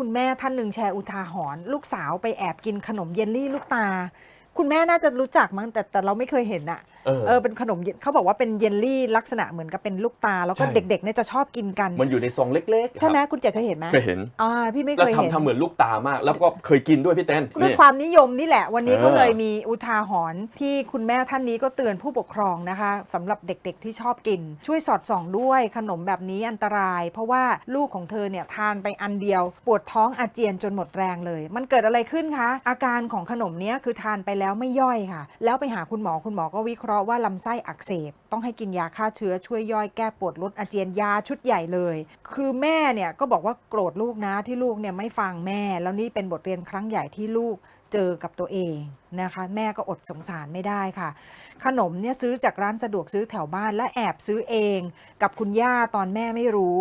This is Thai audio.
คุณแม่ท่านหนึ่งแชร์อุทาหรณ์ลูกสาวไปแอบกินขนมเยลลี่ลูกตา คุณแม่น่าจะรู้จักมั้งแต่แต่เราไม่เคยเห็นอะเออ เออเป็นขนมเยเขาบอกว่าเป็นเยลลี่ลักษณะเหมือนกับเป็นลูกตา แล้วก็ใช่ เด็กๆเนี่ยจะชอบกินกันมันอยู่ในซองเล็กๆใช่ไหมครับคุณเจ๋เคยเห็นไหมเคยเห็น อ่าพี่ไม่แล้วเคยเห็นทำทำเหมือนลูกตามาก แล้วก็เคยกินด้วยพี่เต้นด้วยนี่ความนิยมนี่แหละ วันนี้เออก็เลยมีอุทาหรณ์ที่คุณแม่ท่านนี้ก็เตือนผู้ปกครองนะคะสำหรับเด็กๆที่ชอบกิน ช่วยสอดส่องด้วยขนมแบบนี้อันตราย เพราะว่าลูกของเธอเนี่ยทานไปอันเดียว ปวดท้องอาเจียนจนหมดแรงเลย มันเกิดอะไรขึ้นคะอาการของขนมเนี้ยคือทานไปแล้วไม่ย่อยค่ะ แล้วไปหาคุณหมอคุณหมอก็วิเคราะห์ราะว่าลำไส้อักเสบ ต้องให้กินยาฆ่าเชื้อช่วยย่อยแก้ปวดลดอาเจียนยาชุดใหญ่เลย คือแม่เนี่ยก็บอกว่าโกรธลูกนะที่ลูกเนี่ยไม่ฟังแม่ แล้วนี่เป็นบทเรียนครั้งใหญ่ที่ลูกเจอกับตัวเองนะคะ แม่ก็อดสงสารไม่ได้ค่ะ ขนมเนี่ยซื้อจากร้านสะดวกซื้อแถวบ้านและแอบซื้อเอง กับคุณย่าตอนแม่ไม่รู้